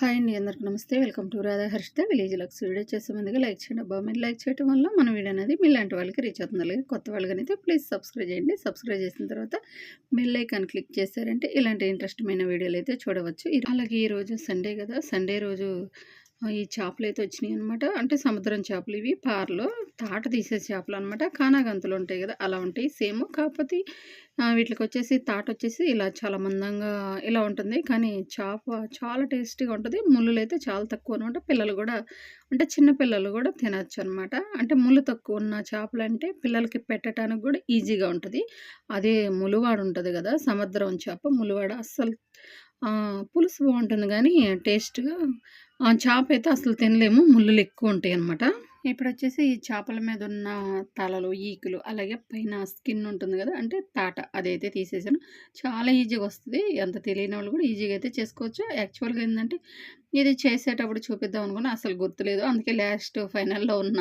Hi అండి అందరికి నమస్తే. Welcome to Radha Harshitha village lux video. చేసే ముందుగా లైక్ చేయండి అబ్బా. మీరు లైక్ చేయడం వల్ల మన వీడియో అనేది మీలాంటి వాళ్ళకి రీచ్ అవుతుంది. అలాగే కొత్త వాళ్ళకనైతే ప్లీజ్ సబ్స్క్రైబ్ చేయండి. సబ్స్క్రైబ్ చేసిన తర్వాత బెల్ ఐకాన్ క్లిక్ చేశారంటే ఇలాంటి ఇంట్రెస్టమైన వీడియోలు అయితే చూడవచ్చు. అలాగే ఈరోజు సండే కదా. సండే రోజు ఈ చేపలు అయితే వచ్చినాయి అనమాట అంటే సముద్రం చేపలు ఇవి పార్లో తాట తీసే చేపలు అనమాట కానాగంతులు ఉంటాయి కదా అలా ఉంటాయి. సేమ్ కాకపోతే వీటికి వచ్చేసి తాట వచ్చేసి ఇలా చాలా మందంగా ఇలా ఉంటుంది. కానీ చేప చాలా టేస్టీగా ఉంటుంది. ముళ్ళులు అయితే చాలా తక్కువ అనమాట పిల్లలు కూడా అంటే చిన్న పిల్లలు కూడా తినచ్చు అనమాట అంటే ముళ్ళు తక్కువ ఉన్న చేపలు అంటే పిల్లలకి పెట్టడానికి కూడా ఈజీగా ఉంటుంది. అదే ములువాడు ఉంటుంది కదా సముద్రం చేప ములువాడ అస్సలు పులుసు బాగుంటుంది కానీ టేస్ట్గా ఆ చేప అయితే అసలు తినలేము. ముళ్ళులు ఎక్కువ ఉంటాయి అనమాట ఇప్పుడు వచ్చేసి ఈ చేపల మీద ఉన్న తలలు ఈకులు అలాగే పైన స్కిన్ ఉంటుంది కదా అంటే తాట అదైతే తీసేసాను. చాలా ఈజీగా వస్తుంది. ఎంత తెలియని వాళ్ళు కూడా ఈజీగా అయితే చేసుకోవచ్చు. యాక్చువల్గా ఏంటంటే ఇది చేసేటప్పుడు చూపిద్దాం అనుకున్నా అసలు గుర్తులేదు. అందుకే లాస్ట్ ఫైనల్లో ఉన్న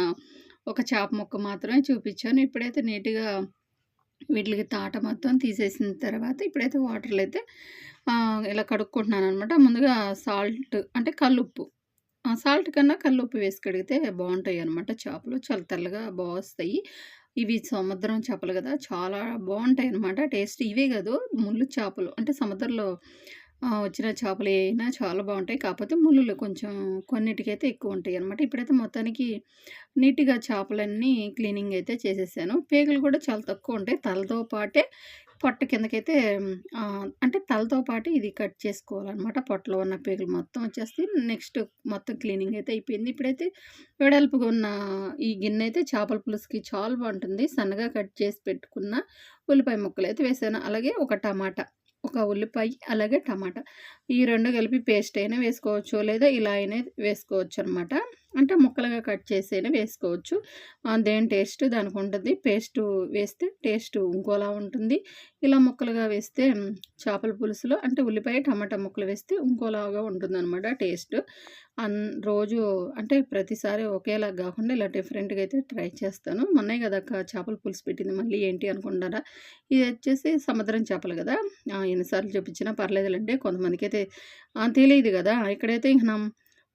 ఒక చేప ముక్క మాత్రమే చూపించాను. ఇప్పుడైతే నీట్గా వీటికి తాట మొత్తం తీసేసిన తర్వాత ఇప్పుడైతే వాటర్లో అయితే ఇలా కడుక్కుంటున్నాను అనమాట ముందుగా సాల్ట్ అంటే కల్లుప్పు. సాల్ట్ కన్నా కల్లుప్పు వేసి కడిగితే బాగుంటాయి అనమాట చేపలు. చాలా తెల్లగా బాగొస్తాయి. ఇవి సముద్రం చేపలు కదా చాలా బాగుంటాయి అనమాట టేస్ట్ ఇవే కాదు ముళ్ళు చేపలు. అంటే సముద్రంలో వచ్చిన చేపలు అయినా చాలా బాగుంటాయి. కాకపోతే ముళ్ళు కొంచెం కొన్నిటికైతే ఎక్కువ ఉంటాయి అనమాట ఇప్పుడైతే మొత్తానికి నీట్గా చేపలన్నీ క్లీనింగ్ అయితే చేసేసాను. పేగలు కూడా చాలా తక్కువ ఉంటాయి. తలతో పాటే పొట్ట కిందకైతే అంటే తలతో పాటు ఇది కట్ చేసుకోవాలన్నమాట పొట్టలో ఉన్న పేగులు మొత్తం వచ్చేసి నెక్స్ట్ మొత్తం క్లీనింగ్ అయితే అయిపోయింది. ఇప్పుడైతే వెడల్పుగా ఉన్న ఈ గిన్నె అయితే చేపల పులుసుకి చాలా బాగుంటుంది. సన్నగా కట్ చేసి పెట్టుకున్న ఉల్లిపాయ ముక్కలు అయితే వేసాను. అలాగే ఒక టమాటా ఒక ఉల్లిపాయ అలాగే టమాటా. ఈ రెండు కలిపి పేస్ట్ అయినా వేసుకోవచ్చు లేదా ఇలా అయినా వేసుకోవచ్చు అనమాట అంటే ముక్కలుగా కట్ చేసి అయినా వేసుకోవచ్చు దేని టేస్ట్ దానికి ఉంటుంది. పేస్ట్ వేస్తే టేస్ట్ ఇంకోలా ఉంటుంది. ఇలా ముక్కలుగా వేస్తే చేపల పులుసులో అంటే ఉల్లిపాయ టమాటా ముక్కలు వేస్తే ఇంకోలాగా ఉంటుంది అనమాట టేస్ట్. అన్ రోజు అంటే ప్రతిసారి ఒకేలా కాకుండా ఇలా డిఫరెంట్గా అయితే ట్రై చేస్తాను. మొన్నే కదా అక్క చేపల పులుసు పెట్టింది. మళ్ళీ ఏంటి అనుకుంటారా? ఇది వచ్చేసి సముద్రం చేపలు కదా. ఎన్నిసార్లు చూపించినా పర్లేదులండి. కొంతమందికి అయితే తెలియదు కదా. ఇక్కడైతే ఇంక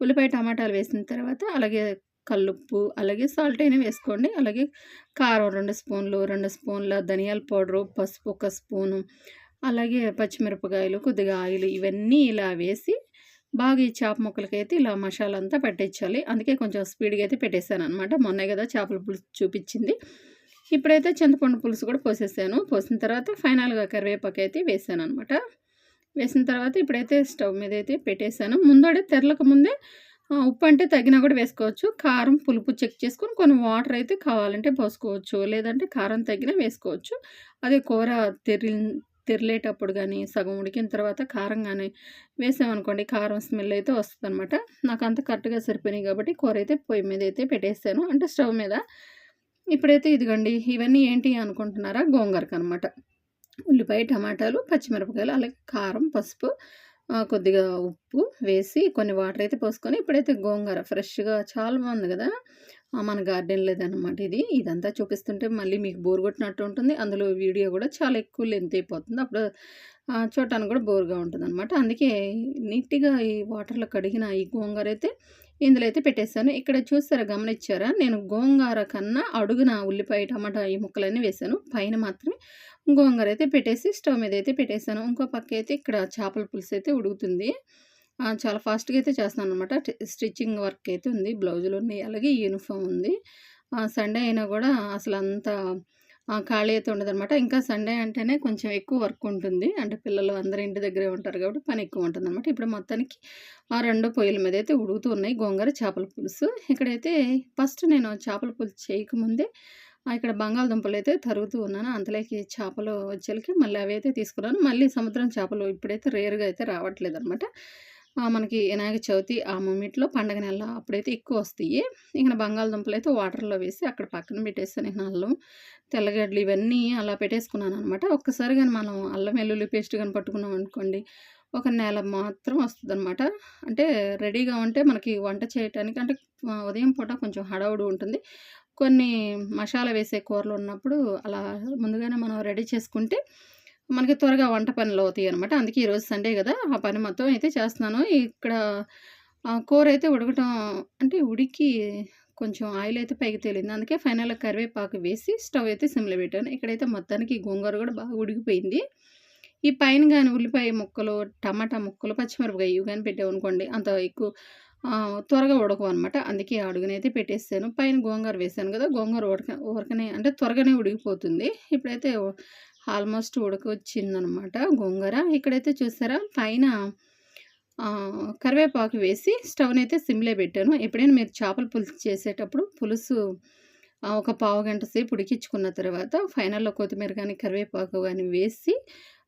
ఉల్లిపాయ టమాటాలు వేసిన తర్వాత అలాగే కల్లుప్పు అలాగే సాల్ట్ అయినా వేసుకోండి. అలాగే కారం రెండు స్పూన్లు రెండు స్పూన్ల ధనియాల పౌడరు పసుపు ఒక స్పూను అలాగే పచ్చిమిరపకాయలు కొద్దిగా ఆయిల్ ఇవన్నీ ఇలా వేసి బాగా ఈ చేప ముక్కలకైతే ఇలా మసాలా అంతా పెట్టించాలి. అందుకే కొంచెం స్పీడ్గా అయితే పెట్టేశాను అనమాట మొన్నే కదా చేపల పులుసు చూపించింది. ఇప్పుడైతే చింతపండు పులుసు కూడా పోసేసాను. పోసిన తర్వాత ఫైనల్గా కరివేపాకు అయితే వేసాను అనమాట వేసిన తర్వాత ఇప్పుడైతే స్టవ్ మీద అయితే పెట్టేశాను. ముందడే తెరలకు ముందే ఉప్పు అంటే తగినా కూడా వేసుకోవచ్చు. కారం పులుపు చెక్ చేసుకొని కొన్ని వాటర్ అయితే కావాలంటే పోసుకోవచ్చు. లేదంటే కారం తగిన వేసుకోవచ్చు. అదే కూర తెరి తెరిలేటప్పుడు కానీ సగం ఉడికిన తర్వాత కారం కానీ వేసామనుకోండి కారం స్మెల్ అయితే వస్తుంది అనమాట నాకు అంత కరెక్ట్గా సరిపోయినాయి కాబట్టి కూర అయితే పొయ్యి మీద అయితే పెట్టేసాను అంటే స్టవ్ మీద. ఇప్పుడైతే ఇదిగోండి ఇవన్నీ ఏంటి అనుకుంటున్నారా? గోంగూరకు అనమాట ఉల్లిపాయ టమాటాలు పచ్చిమిరపకాయలు అలాగే కారం పసుపు కొద్దిగా ఉప్పు వేసి కొన్ని వాటర్ అయితే పోసుకొని ఇప్పుడైతే గోంగూర ఫ్రెష్గా చాలా బాగుంది కదా! మన గార్డెన్ లేదనమాట ఇది. ఇదంతా చూపిస్తుంటే మళ్ళీ మీకు బోర్ కొట్టినట్టు ఉంటుంది. అందులో వీడియో కూడా చాలా ఎక్కువ లెంత్ అయిపోతుంది. అప్పుడు ఆ, చూడటానికి కూడా బోర్గా ఉంటుంది అనమాట అందుకే నీట్గా ఈ వాటర్లో కడిగిన ఈ గోంగూర అయితే ఇందులో అయితే పెట్టేశాను. ఇక్కడ చూస్తారా గమనించారా నేను గోంగూర కన్నా అడుగున ఉల్లిపాయ టమాటా ఈ ముక్కలన్నీ వేసాను పైన మాత్రమే గోంగూర అయితే పెట్టేసి స్టవ్ మీద అయితే పెట్టేశాను ఇంకో పక్క అయితే ఇక్కడ చేపల పులుసు అయితే ఉడుకుతుంది. చాలా ఫాస్ట్గా అయితే చేస్తాను అనమాట స్టిచ్చింగ్ వర్క్ అయితే ఉంది. బ్లౌజులు ఉన్నాయి. అలాగే యూనిఫామ్ ఉంది. సండే అయినా కూడా అసలు అంత ఖాళీ అయితే ఉండదనమాట ఇంకా సండే అంటేనే కొంచెం ఎక్కువ వర్క్ ఉంటుంది. అంటే పిల్లలు అందరూ ఇంటి దగ్గరే ఉంటారు కాబట్టి పని ఎక్కువ ఉంటుంది అనమాట ఇప్పుడు మొత్తానికి ఆ రెండు పొయ్యిల మీద అయితే ఉడుకుతూ ఉన్నాయి గోంగూర చేపల పులుసు. ఇక్కడైతే ఫస్ట్ నేను చేపల పులుసు చేయకముందే ఇక్కడ బంగాళదుంపలు అయితే తరుగుతూ ఉన్నాను. అంతలోకి చేపలు వచ్చేకి మళ్ళీ అవి అయితే తీసుకున్నాను. మళ్ళీ సముద్రం చేపలు ఇప్పుడైతే రేరుగా అయితే రావట్లేదు అనమాట మనకి వినాయక చవితి ఆ మూమెంట్లో పండగ నెల అప్పుడైతే ఎక్కువ వస్తాయి. ఇంకా బంగాళదుంపలు అయితే వాటర్లో వేసి అక్కడ పక్కన పెట్టేస్తాను ఇక అల్లం తెల్లగడ్డలు ఇవన్నీ అలా పెట్టేసుకున్నాను అనమాట. ఒక్కసారి కానీ మనం అల్లం వెల్లుల్లి పేస్ట్ కానీ పట్టుకున్నాం అనుకోండి ఒక నెల మాత్రం వస్తుంది అనమాట అంటే రెడీగా ఉంటే మనకి వంట చేయటానికి అంటే ఉదయం పూట కొంచెం హడావుడి ఉంటుంది. కొన్ని మసాలా వేసే కూరలు ఉన్నప్పుడు అలా ముందుగానే మనం రెడీ చేసుకుంటే మనకి త్వరగా వంట పనులు అవుతాయి అనమాట అందుకే ఈరోజు సండే కదా ఆ పని మొత్తం అయితే చేస్తున్నాను. ఇక్కడ ఆ, కూర అయితే ఉడకటం అంటే ఉడికి కొంచెం ఆయిల్ అయితే పైకి తేలింది. అందుకే ఫైనల్గా కరివేపాకు వేసి స్టవ్ అయితే సిమ్లో పెట్టాను. ఇక్కడైతే మొత్తానికి గోంగూర కూడా బాగా ఉడికిపోయింది. ఈ పైన కానీ ఉల్లిపాయ ముక్కలు టమాటా ముక్కలు పచ్చిమిరపకాయ ఇవి కానీ పెట్టామనుకోండి అంత ఎక్కువ త్వరగా ఉడకవు అనమాట అందుకే అడుగునైతే పెట్టేసాను పైన గోంగూర వేసాను కదా గోంగూర ఉడక ఉడకనే అంటే త్వరగానే ఉడికిపోతుంది. ఇప్పుడైతే ఆల్మోస్ట్ ఉడకొచ్చిందనమాట గోంగూర. ఇక్కడైతే చూసారా పైన కరివేపాకు వేసి స్టవ్ని అయితే పెట్టాను. ఎప్పుడైనా మీరు చేపల పులుసు చేసేటప్పుడు పులుసు ఒక పావు గంట సేపు ఉడికించుకున్న తర్వాత ఫైనల్లో కొత్తిమీర కానీ కరివేపాకు కానీ వేసి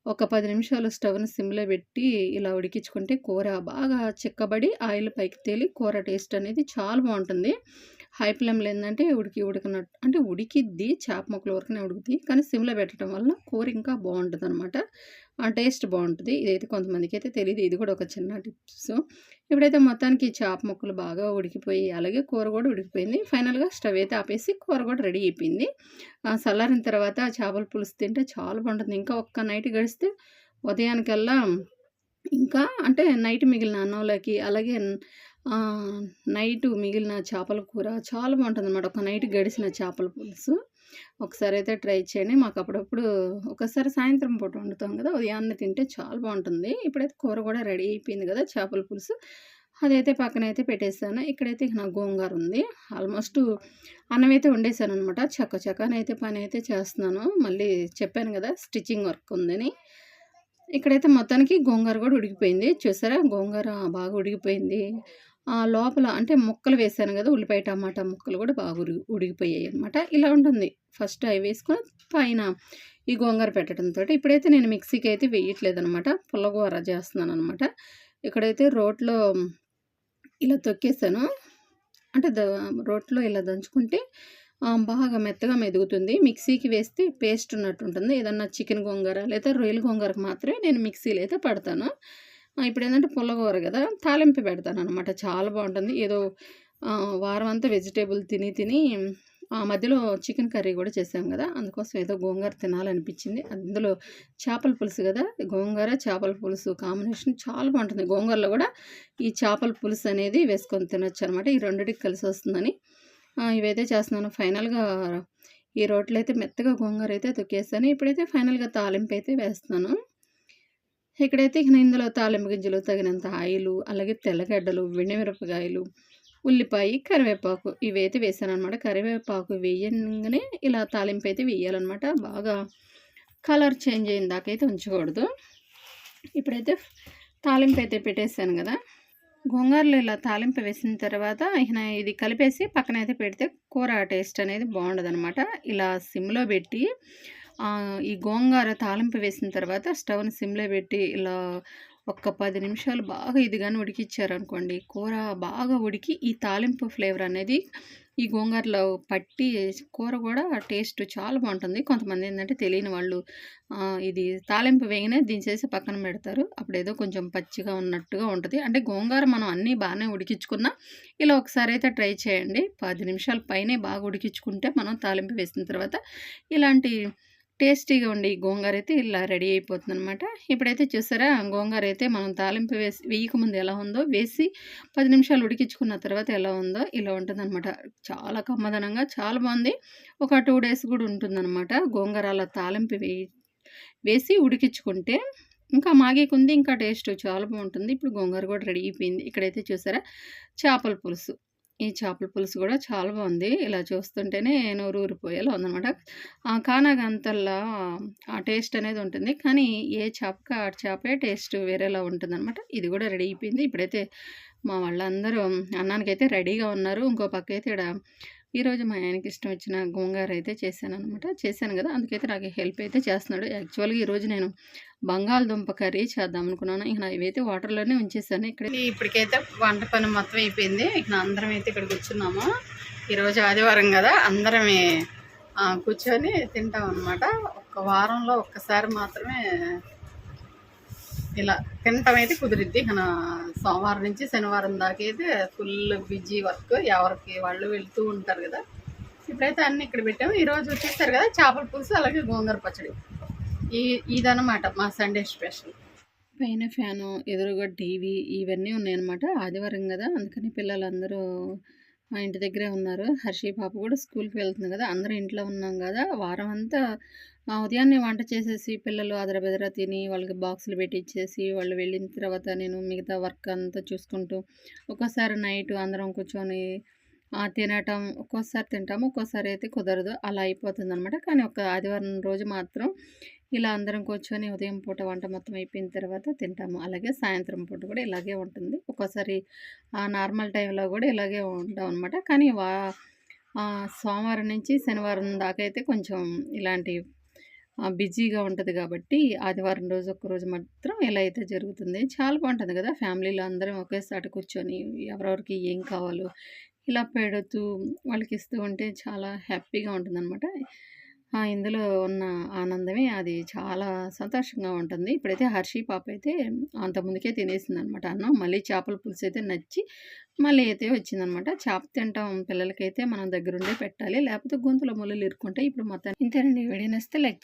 ఒక పది నిమిషాలు స్టవ్ని సిమ్లో పెట్టి ఇలా ఉడికించుకుంటే కూర బాగా చిక్కబడి ఆయిల్ పైకి తేలి కూర టేస్ట్ అనేది చాలా బాగుంటుంది. హై ఫ్లేమ్లో ఏంటంటే ఉడికి ఉడకనట్టు అంటే ఉడికిద్ది చేప ముక్కలు వరకునే ఉడుకుద్ది. కానీ సిమ్లో పెట్టడం వల్ల కూర ఇంకా బాగుంటుంది అనమాట టేస్ట్ బాగుంటుంది. ఇదైతే కొంతమందికి అయితే తెలియదు ఇది కూడా ఒక చిన్న టిప్స్. ఇప్పుడైతే మొత్తానికి చేప ముక్కలు బాగా ఉడికిపోయి అలాగే కూర కూడా ఉడికిపోయింది. ఫైనల్గా స్టవ్ అయితే ఆపేసి కూర కూడా రెడీ అయిపోయింది. ఆ చల్లారిన తర్వాత చేపల పులుసు తింటే చాలా బాగుంటుంది. ఇంకా ఒక్క నైట్ గడిస్తే ఉదయానికల్లా ఇంకా అంటే నైట్ మిగిలిన అన్నంలోకి అలాగే నైట్ మిగిలిన చేపల కూర చాలా బాగుంటుంది అనమాట ఒక నైట్ గడిచిన చేపల పులుసు. ఒకసారి అయితే ట్రై చేయండి. మాకు అప్పుడప్పుడు ఒకసారి సాయంత్రం పూట వండుతాం కదా ఉదయాన్నే తింటే చాలా బాగుంటుంది. ఇప్పుడైతే కూర కూడా రెడీ అయిపోయింది కదా చేపల పులుసు. అదైతే పక్కన అయితే పెట్టేసాను. ఇక్కడైతే నా గోంగారు ఉంది. ఆల్మోస్ట్ అన్నం అయితే వండేసాను అనమాట చక్క చక్కనైతే పని అయితే చేస్తున్నాను. మళ్ళీ చెప్పాను కదా స్టిచ్చింగ్ వర్క్ ఉందని. ఇక్కడైతే మొత్తానికి గోంగూర కూడా ఉడికిపోయింది. చూసారా? గోంగూర బాగా ఉడికిపోయింది. ఆ లోపల అంటే ముక్కలు వేసాను కదా ఉల్లిపాయ టమాటా ముక్కలు కూడా బాగా ఉరిగి ఉడిగిపోయాయి అనమాట ఇలా ఉంటుంది. ఫస్ట్ అవి వేసుకొని పైన ఈ గోంగూర పెట్టడంతో ఇప్పుడైతే నేను మిక్సీకి అయితే వేయట్లేదు అనమాట పుల్లగూర చేస్తున్నాను అనమాట ఇక్కడైతే రోట్లో ఇలా తొక్కేసాను. అంటే ద రోట్లో ఇలా దంచుకుంటే బాగా మెత్తగా మెదుగుతుంది. మిక్సీకి వేస్తే పేస్ట్ ఉన్నట్టు ఉంటుంది. ఏదన్నా చికెన్ గోంగూర లేదా రొయ్యల గోంగూరకు మాత్రమే నేను మిక్సీలో అయితే పడతాను. ఇప్పుడు ఏంటంటే పుల్లగూర కదా తాలింపు పెడతాను అనమాట చాలా బాగుంటుంది. ఏదో వారం అంతా వెజిటేబుల్ తిని తిని ఆ మధ్యలో చికెన్ కర్రీ కూడా చేసాం కదా అందుకోసం ఏదో గోంగూర తినాలనిపించింది. అందులో చేపల పులుసు కదా గోంగూర చేపల పులుసు కాంబినేషన్ చాలా బాగుంటుంది. గోంగూరలో కూడా ఈ చేపల పులుసు అనేది వేసుకొని తినొచ్చు అనమాట ఈ రెండిటికి కలిసి వస్తుందని ఇవైతే చేస్తున్నాను. ఫైనల్గా ఈ రోట్లో అయితే మెత్తగా గోంగూర అయితే తొక్కేస్తాను ఇప్పుడైతే ఫైనల్గా తాలింపు అయితే వేస్తున్నాను. ఇక్కడైతే ఇక ఇందులో తాలింపు గింజలు తగినంత ఆయిలు అలాగే తెల్లగడ్డలు మిరపకాయలు ఉల్లిపాయ కరివేపాకు ఇవైతే వేసాను అనమాట కరివేపాకు వేయగానే ఇలా తాలింపు అయితే వేయాలన్నమాట. బాగా కలర్ చేంజ్ అయిన దాకైతే ఉంచకూడదు. ఇప్పుడైతే తాలింపు అయితే పెట్టేశాను కదా. గోంగూరలో ఇలా తాలింపు వేసిన తర్వాత ఇక ఇది కలిపేసి పక్కన అయితే పెడితే కూర టేస్ట్ అనేది బాగుండదు ఇలా సిమ్లో పెట్టి ఈ గోంగార తాలింపు వేసిన తర్వాత స్టవ్ని సిమ్లో పెట్టి ఇలా ఒక్క పది నిమిషాలు బాగా ఇది కానీ ఉడికిచ్చారనుకోండి కూర బాగా ఉడికి ఈ తాలింపు ఫ్లేవర్ అనేది ఈ గోంగూరలో పట్టి కూర కూడా టేస్ట్ చాలా బాగుంటుంది. కొంతమంది ఏంటంటే తెలియని వాళ్ళు ఇది తాలింపు వేయగానే దించేసి పక్కన పెడతారు. అప్పుడు ఏదో కొంచెం పచ్చిగా ఉన్నట్టుగా ఉంటుంది. అంటే గోంగూర మనం అన్నీ బాగానే ఉడికించుకున్నా ఇలా ఒకసారి అయితే ట్రై చేయండి. పది నిమిషాల పైనే బాగా ఉడికించుకుంటే మనం తాలింపు వేసిన తర్వాత ఇలాంటి టేస్టీగా ఉండే ఈ గోంగూర అయితే ఇలా రెడీ అయిపోతుంది అనమాట ఇప్పుడైతే చూసారా గోంగూర అయితే మనం తాలింపు వేసి వేయకముందు ఎలా ఉందో వేసి పది నిమిషాలు ఉడికించుకున్న తర్వాత ఎలా ఉందో ఇలా ఉంటుందన్నమాట. చాలా కమ్మదనంగా చాలా బాగుంది. ఒక టూ డేస్ కూడా ఉంటుందన్నమాట గోంగూర అలా తాలింపు వేయి వేసి ఉడికించుకుంటే. ఇంకా మాగేకుంది ఇంకా టేస్ట్ చాలా బాగుంటుంది. ఇప్పుడు గోంగూర కూడా రెడీ అయిపోయింది. ఇక్కడైతే చూసారా చేపల పులుసు. ఈ చేపల పులుసు కూడా చాలా బాగుంది. ఇలా చూస్తుంటేనే నోరు ఊరిపోయేలా ఉందనమాట కానాగంతల్లా ఆ టేస్ట్ అనేది ఉంటుంది. కానీ ఏ చేపకి ఆ చేపే టేస్ట్ వేరేలా ఉంటుందన్నమాట. ఇది కూడా రెడీ అయిపోయింది. ఇప్పుడైతే మా వాళ్ళందరూ అన్నానికైతే రెడీగా ఉన్నారు. ఇంకో పక్క అయితే ఇక్కడ ఈరోజు మా ఆయనకి ఇష్టం వచ్చిన గోంగూర అయితే చేశాను అనమాట చేశాను కదా అందుకైతే నాకు హెల్ప్ అయితే చేస్తున్నాడు. యాక్చువల్గా ఈరోజు నేను బంగాళదుంప కర్రీ చేద్దాం అనుకున్నాను ఇక ఇవైతే వాటర్లోనే ఉంచేసాను. ఇక్కడ ఇప్పటికైతే వంట పని మొత్తం అయిపోయింది. ఇక అందరం అయితే ఇక్కడ కూర్చున్నాము. ఈరోజు ఆదివారం కదా అందరమే కూర్చొని తింటాం అనమాట ఒక్క వారంలో ఒక్కసారి మాత్రమే ఇలా తినటం అయితే కుదిరిద్ది. మన సోమవారం నుంచి శనివారం దాకా అయితే ఫుల్ బిజీ వర్క్ ఎవరికి వాళ్ళు వెళ్తూ ఉంటారు కదా. ఇప్పుడైతే అన్ని ఇక్కడ పెట్టాము. ఈరోజు వచ్చేస్తారు కదా చేపల పులుసు అలాగే గోంగూర పచ్చడి. ఈ ఇదనమాట మా సండే స్పెషల్ పైన ఫ్యాను ఎదురుగా టీవీ ఇవన్నీ ఉన్నాయన్నమాట. ఆదివారం కదా అందుకని పిల్లలందరూ మా ఇంటి దగ్గరే ఉన్నారు. హర్షి పాప కూడా స్కూల్కి వెళ్తుంది కదా అందరూ ఇంట్లో ఉన్నాం కదా వారం అంతా ఉదయాన్నే వంట చేసేసి పిల్లలు అదరబెదర తిని వాళ్ళకి బాక్సులు పెట్టించేసి వాళ్ళు వెళ్ళిన తర్వాత నేను మిగతా వర్క్ అంతా చూసుకుంటూ ఒక్కోసారి నైట్ అందరం కూర్చొని తినటం ఒక్కోసారి తింటాము ఒక్కోసారి అయితే కుదరదు. అలా అయిపోతుంది అనమాట కానీ ఒక ఆదివారం రోజు మాత్రం ఇలా అందరం కూర్చొని ఉదయం పూట వంట మొత్తం అయిపోయిన తర్వాత తింటాము. అలాగే సాయంత్రం పూట కూడా ఇలాగే ఉంటుంది. ఒక్కోసారి ఆ నార్మల్ టైంలో కూడా ఇలాగే ఉంటాం అనమాట కానీ వా సోమవారం నుంచి శనివారం దాకా అయితే కొంచెం ఇలాంటి బిజీగా ఉంటుంది కాబట్టి ఆదివారం రోజు ఒక్కరోజు మాత్రం ఇలా అయితే జరుగుతుంది. చాలా బాగుంటుంది కదా ఫ్యామిలీలో అందరం ఒకేసారి కూర్చొని ఎవరెవరికి ఏం కావాలో ఇలా పెడుతూ వాళ్ళకి ఇస్తూ ఉంటే చాలా హ్యాపీగా ఉంటుందన్నమాట. ఇందులో ఉన్న ఆనందమే అది చాలా సంతోషంగా ఉంటుంది. ఇప్పుడైతే హర్షి పాప అయితే అంతకుముందుకే తినేసింది అనమాట అన్నం. మళ్ళీ చేపల పులుసు అయితే నచ్చి మళ్ళీ అయితే వచ్చిందనమాట. చేప తింటాం పిల్లలకైతే మనం దగ్గరుండే పెట్టాలి. లేకపోతే గొంతులో ముళ్ళు ఇరుక్కుంటాయి ఇప్పుడు మొత్తాన్ని ఇంతేనండి. వీడియో నచ్చితే లైక్